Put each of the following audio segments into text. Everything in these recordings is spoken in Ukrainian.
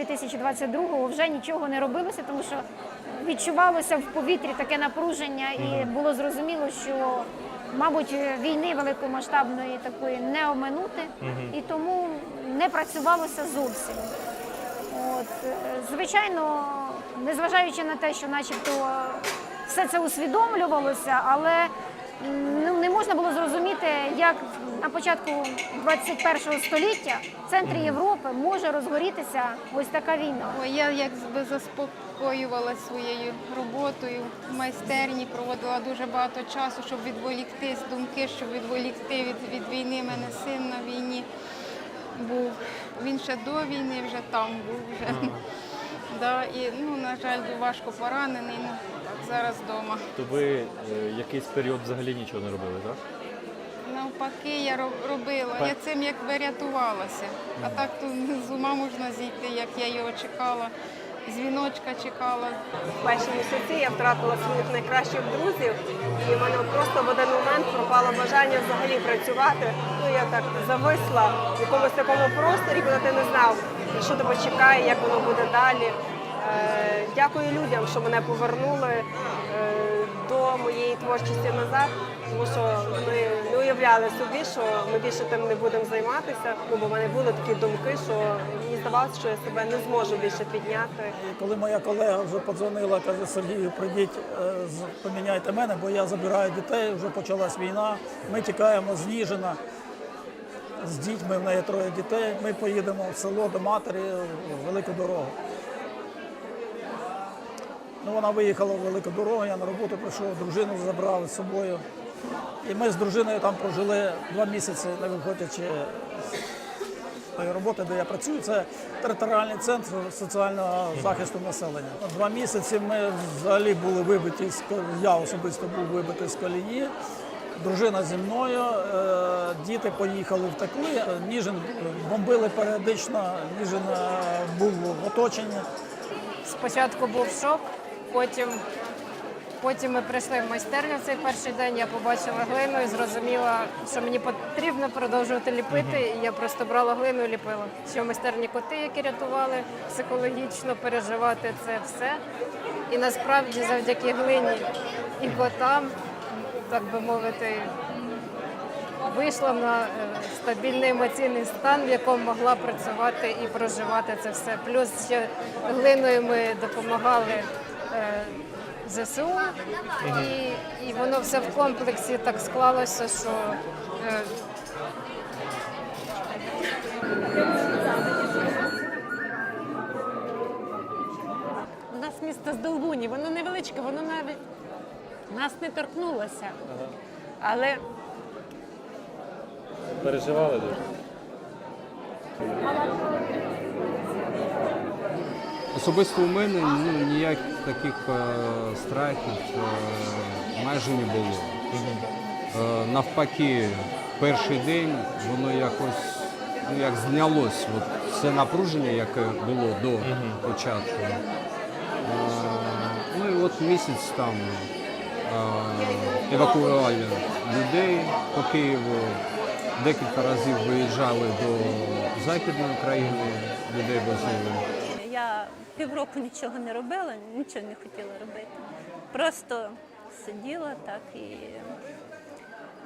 2022-го вже нічого не робилося, тому що відчувалося в повітрі таке напруження, і було зрозуміло, що, мабуть, війни великомасштабної такої не оминути, і тому не працювалося зовсім. От, е, звичайно, незважаючи на те, що начебто все це усвідомлювалося, але ну, не можна було зрозуміти, як на початку 21 століття в центрі Європи може розгорітися ось така війна. Ой, я якби заспокоювала своєю роботою в майстерні, проводила дуже багато часу, щоб відволікти з думки, щоб відволікти від, від війни. Мене син на війні був. Він ще до війни вже там був. Вже. Да, і, ну, на жаль, був важко поранений, ну, зараз вдома. То ви е, якийсь період взагалі нічого не робили, так? Навпаки, я роб- робила. Я цим якби рятувалася. А так то з ума можна зійти, як я його чекала. Дзвіночка чекала. В перші місяці я втратила своїх найкращих друзів, і в мене просто в один момент пропало бажання взагалі працювати. Ну я так зависла в якомусь такому просторі, коли ти не знав, що тебе чекає, як воно буде далі. Е, Дякую людям, що мене повернули е, до моєї творчості назад, тому що ми не уявляли собі, що ми більше тим не будемо займатися. Ну бо в мене були такі думки, що мені здавалося, що я себе не зможу більше підняти. Коли моя колега вже подзвонила, каже, Сергію, прийдіть, е, поміняйте мене, бо я забираю дітей, вже почалась війна. Ми тікаємо з Ніжина з дітьми, в неї троє дітей. Ми поїдемо в село до матері в велику дорогу. Ну, вона виїхала в велику дорогу, я на роботу прийшов, дружину забрав з собою. І ми з дружиною там прожили два місяці, не виходячи з тої роботи, де я працюю. Це територіальний центр соціального захисту населення. Два місяці ми взагалі були вибиті з я особисто був вибитий з колії. Дружина зі мною, е, діти поїхали, втекли. Ніжин бомбили періодично, Ніжин е, був в оточенні. Спочатку був шок, потім, потім ми прийшли в майстерню в цей перший день. Я побачила глину і зрозуміла, що мені потрібно продовжувати ліпити. І я просто брала глину і ліпила. Ще в майстерні коти, які рятували психологічно переживати це все. І насправді завдяки глині і котам, так би мовити, вийшла на е, стабільний емоційний стан, в якому могла працювати і проживати це все. Плюс ще глиною ми допомагали ЗСУ, і, і воно все в комплексі так склалося, що е, У нас місто Здолбуні, воно невеличке, воно навіть нас не торкнулося. Але Переживали дуже. Особисто у мене ну, ніяких таких е, страхів е, майже не було. Е, навпаки, перший день воно якось ну, як знялось от, все напруження, яке було до початку. Е, ну і от місяць там е, евакуювали людей по Києву. Декілька разів виїжджали до Західної України, людей возили. Я півроку нічого не робила, нічого не хотіла робити. Просто сиділа так і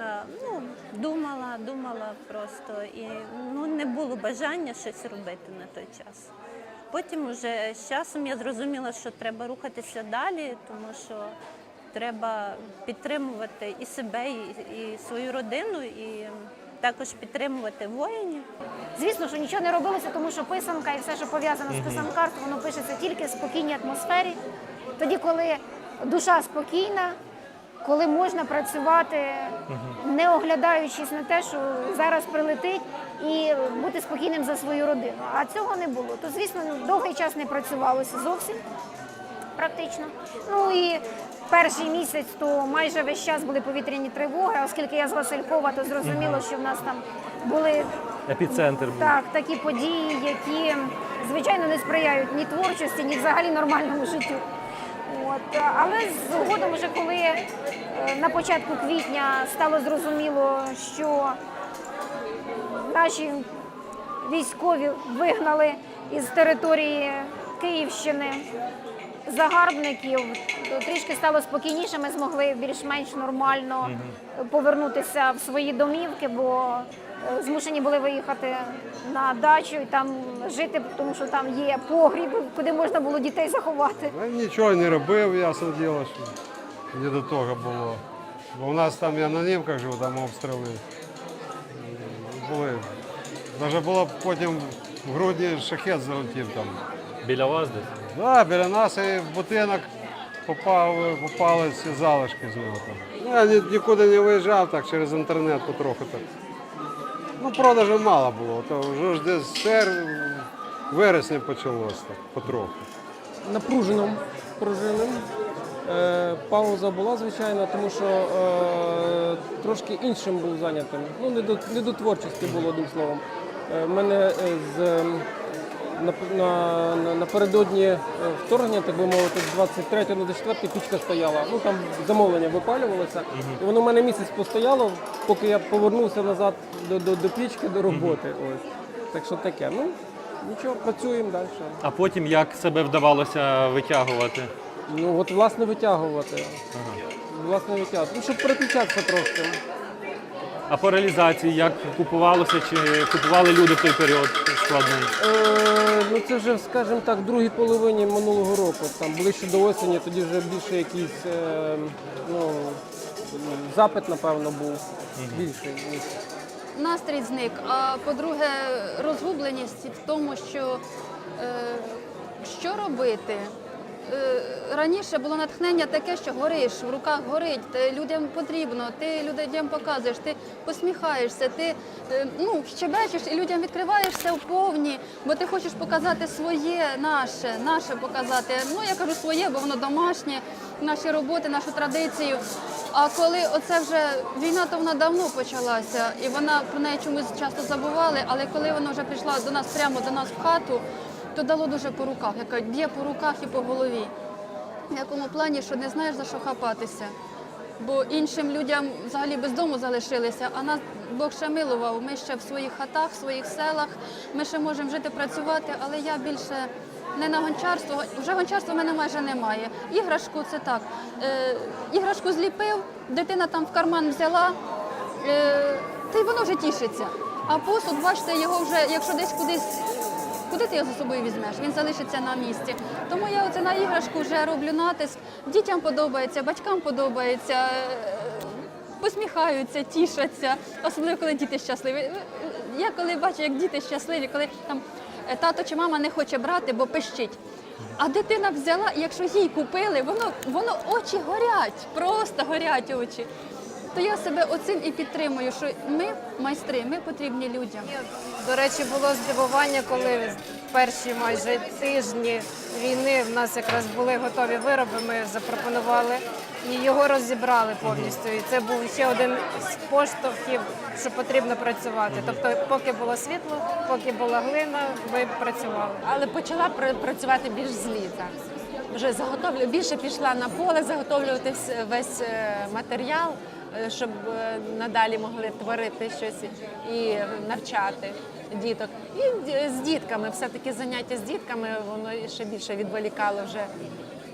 е, ну, думала, думала просто. І ну, не було бажання щось робити на той час. Потім уже з часом я зрозуміла, що треба рухатися далі, тому що треба підтримувати і себе, і, і свою родину, і також підтримувати воїнів. Звісно, що нічого не робилося, тому що писанка і все, що пов'язано з писанкарством, воно пишеться тільки в спокійній атмосфері. Тоді, коли душа спокійна, коли можна працювати, не оглядаючись на те, що зараз прилетить, і бути спокійним за свою родину. А цього не було. То, звісно, довгий час не працювалося зовсім практично. Ну і перший місяць то майже весь час були повітряні тривоги, оскільки я з Василькова, то зрозуміло, що в нас там були Епіцентр був. так, такі події, які звичайно не сприяють ні творчості, ні взагалі нормальному життю. От, але згодом, вже коли е, на початку квітня стало зрозуміло, що наші військові вигнали із території Київщини, загарбників, трішки стало спокійніше. Ми змогли більш-менш нормально повернутися в свої домівки, бо е, змушені були виїхати на дачу і там жити, тому що там є погріб, куди можна було дітей заховати. Я нічого не робив, ясно діло, що не до того було. Бо у нас там я на Нівках жив, там обстріли були. Навіть було потім в грудні шахет залетів там. Біля вас десь? Да, біля нас і в будинок попав, попали ці залишки з нього там. Ну, Я ні- нікуди не виїжджав так через інтернет потроху так. Ну, продажу мало було, то вже ж десь сер, вересня почалось так, потроху. напруженим прожили. Е, Пауза була, звичайно, тому що е, трошки іншим був зайнятим. Ну, не до, не до творчості було, одним словом. Е, в мене е, з, е, на- напередодні е, вторгнення, так би мовити, з 23 на 24 пічка стояла. Ну там замовлення випалювалося. І воно в мене місяць постояло, поки я повернувся назад до, до, до пічки, до роботи. Ось. Так що таке. Ну, нічого, працюємо далі. А потім як себе вдавалося витягувати? Ну от власне витягувати. Власне витягувати. Ну, щоб переключатися трошки. А по реалізації як купувалося чи купували люди в той період складний? Е, ну це вже, скажімо так, в другій половині минулого року. Там ближче до осені, тоді вже більше якийсь е, ну, запит, напевно, був більший. ніж настрій зник. А по-друге, розгубленість в тому, що е, що робити. Е, Раніше було натхнення таке, що гориш, в руках горить, ти людям потрібно, ти людям показуєш, ти посміхаєшся, ти е, ну, щебечеш і людям відкриваєшся в повні, бо ти хочеш показати своє, наше, наше показати. Ну я кажу своє, бо воно домашнє, наші роботи, нашу традицію. А коли оце вже війна, то вона давно почалася, і вона про неї чомусь часто забували. Але коли вона вже прийшла до нас прямо до нас в хату, то дало дуже по руках, яка б'є по руках і по голові. В якому плані, що не знаєш за що хапатися. Бо іншим людям взагалі без дому залишилися, а нас Бог ще милував. Ми ще в своїх хатах, в своїх селах, ми ще можемо жити, працювати, але я більше не на гончарство. Вже гончарства в мене майже немає. Іграшку це так. Е, іграшку зліпив, дитина там в карман взяла, е, та й воно вже тішиться. А посуд, бачите, його вже, якщо десь кудись Куди ти його за собою візьмеш? Він залишиться на місці. Тому я оце на іграшку вже роблю натиск. Дітям подобається, батькам подобається, е, посміхаються, тішаться, особливо коли діти щасливі. Я коли бачу, як діти щасливі, коли там е, тато чи мама не хоче брати, бо пищить. А дитина взяла, якщо їй купили, воно, воно очі горять, просто горять очі. То я себе оцим і підтримую, що ми майстри, ми потрібні людям. До речі, було здивування, коли перші майже тижні війни в нас якраз були готові вироби. Ми запропонували і його розібрали повністю. І це був ще один з поштовхів, що потрібно працювати. Тобто, поки було світло, поки була глина, ми працювали. Але почала працювати більш з літа. Вже заготовлю більше пішла на поле заготовлювати весь е, матеріал, щоб е, надалі могли творити щось і навчати діток. І з дітками, все-таки заняття з дітками, воно ще більше відволікало вже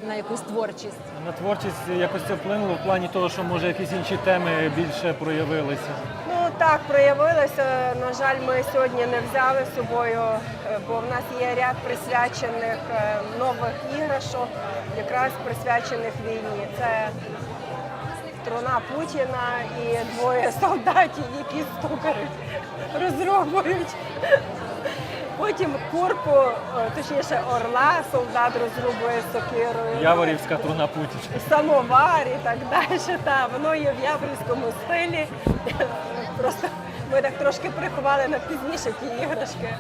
на якусь творчість. На творчість якось це вплинуло в плані того, що може якісь інші теми більше проявилися. Ну так, проявилося. На жаль, ми сьогодні не взяли з собою, е, бо в нас є ряд присвячених е, нових іграшок, якраз присвячених війні. Це труна Путіна і двоє солдатів, які стукають, розробують. Потім курку, е, точніше орла, солдат розрубує сокирою. Яворівська труна Путіна. самовар і так далі. Та, воно є в яворівському стилі. Просто ми так трошки приховали на пізніше ті іграшки.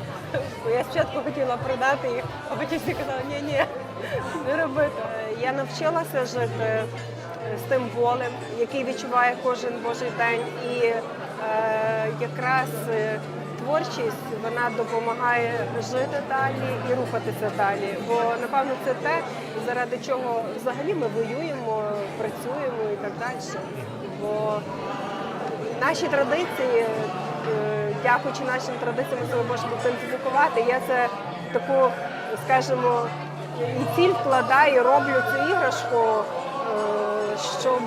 Бо я спочатку хотіла продати їх, а потім всі казали, ні, ні, не робити. Я навчилася жити з тим болем, який відчуває кожен божий день. І е, якраз е, творчість вона допомагає жити далі і рухатися далі. Бо напевно це те, заради чого взагалі ми воюємо, працюємо і так далі. Бо наші традиції, е, дякуючи нашим традиціям, ми можемо ідентифікувати. Я це таку, скажімо, і ціль вкладаю, роблю цю іграшку, е, щоб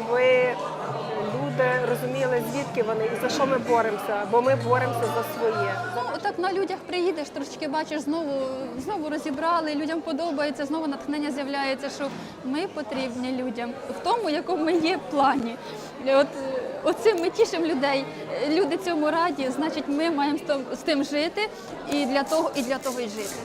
люди розуміли, звідки вони і за що ми боремося, бо ми боремося за своє. Отак на людях приїдеш, трошечки бачиш, знову, знову розібрали, людям подобається, знову натхнення з'являється, що ми потрібні людям в тому, якому є плані. От, оцим ми тішимо людей. Люди цьому раді, значить, ми маємо з тим- жити і для того, і для того і жити.